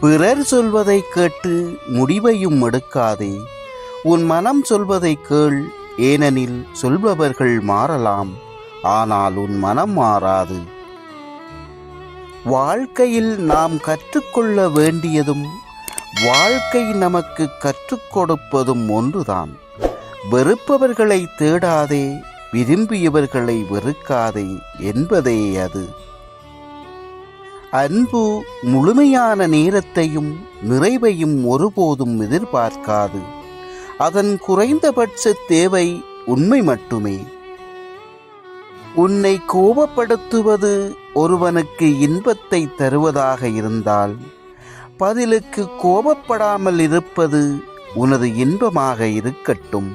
பிறர் சொல்வதை கேட்டு முடிவையும் எடுக்காதே. உன் மனம் சொல்வதை கேள் ஏனெனில் சொல்பவர்கள் மாறலாம் ஆனால் உன் மனம் மாறாது. வாழ்க்கையில் நாம் கற்றுக்கொள்ள வேண்டியதும் வாழ்க்கை நமக்கு கற்றுக் கொடுப்பதும் ஒன்றுதான். வெறுப்பவர்களை தேடாதே விரும்பியவர்களை வெறுக்காதே என்பதே அது. அன்பு முழுமையான நேரத்தையும் நிறைவையும் ஒருபோதும் எதிர்பார்க்காது. அதன் குறைந்தபட்ச தேவை உண்மை மட்டுமே. உன்னை கோபப்படுத்துவது ஒருவனுக்கு இன்பத்தை தருவதாக இருந்தால் பதிலுக்கு கோபப்படாமல் இருப்பது உனது இன்பமாக இருக்கட்டும்.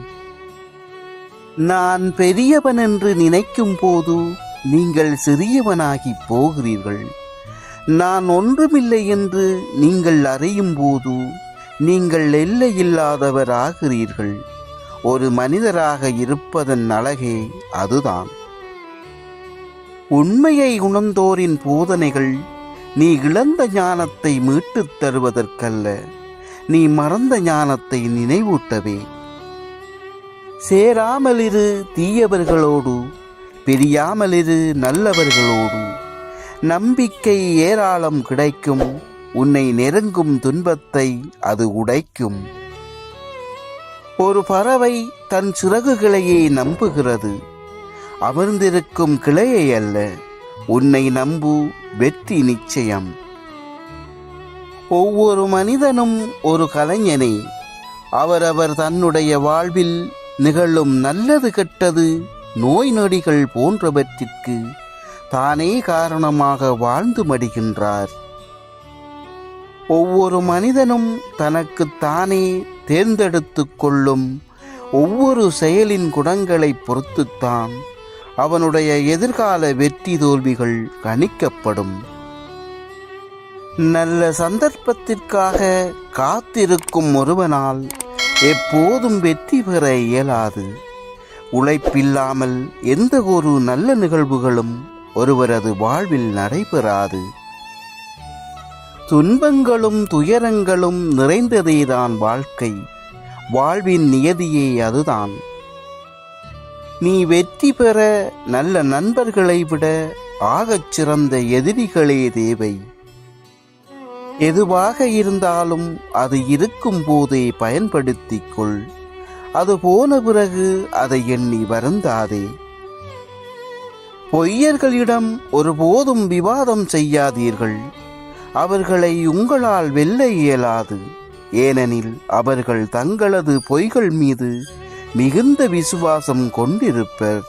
நான் பெரியவன் என்று நினைக்கும் போது நீங்கள் சிறியவனாகி போகிறீர்கள். நான் ஒன்றுமில்லை என்று நீங்கள் அறியும் போது நீங்கள் எல்லையில்லாதவராகிறீர்கள். ஒரு மனிதராக இருப்பதன் அழகே அதுதான். உண்மையை உணர்ந்தோரின் போதனைகள் நீ இழந்த ஞானத்தை மீட்டுத் தருவதற்கல்ல நீ மறந்த ஞானத்தை நினைவூட்டவே. சேராமலிரு தீயவர்களோடு பிரியாமலிரு நல்லவர்களோடு நம்பிக்கை ஏராளம் கிடைக்கும். உன்னை நெருங்கும் துன்பத்தை அது உடைக்கும். ஒரு பறவை தன் சிறகுகளையே நம்புகிறது. அமர்ந்திருக்கும் கிளையை அல்ல உன்னை நம்பு வெற்றி நிச்சயம். ஒவ்வொரு மனிதனும் ஒரு கலைஞனே. அவரவர் தன்னுடைய வாழ்வில் நிகழும் நல்லது கெட்டது நோய் நொடிகள் போன்றவற்றிற்கு தானே காரணமாக வாழ்ந்து மடிகின்றார். ஒவ்வொரு மனிதனும் தனக்கு தானே தேர்ந்தெடுத்து கொள்ளும் ஒவ்வொரு செயலின் குணங்களை பொறுத்துத்தான் அவனுடைய எதிர்கால வெற்றி தோல்விகள் கணிக்கப்படும். நல்ல சந்தர்ப்பத்திற்காக காத்திருக்கும் ஒருவனால் எப்போதும் வெற்றி பெற இயலாது. உழைப்பில்லாமல் எந்த ஒரு நல்ல நிகழ்வுகளும் ஒருவரது வாழ்வில் நடைபெறாது. துன்பங்களும் துயரங்களும் நிறைந்ததேதான் வாழ்க்கை. வாழ்வின் நியதியே அதுதான். நீ வெற்றி பெற நல்ல நண்பர்களை விட ஆகச் சிறந்த எதிரிகளே தேவை. எதுவாக இருந்தாலும் அது இருக்கும் போதே பயன்படுத்திக் கொள். அது போன பிறகு அதை எண்ணி வருந்தாதே. பொய்யர்களிடம் ஒருபோதும் விவாதம் செய்யாதீர்கள். அவர்களை உங்களால் வெல்ல இயலாது. ஏனெனில் அவர்கள் தங்களது பொய்கள் மீது மிகுந்த விசுவாசம் கொண்டிருப்பர்.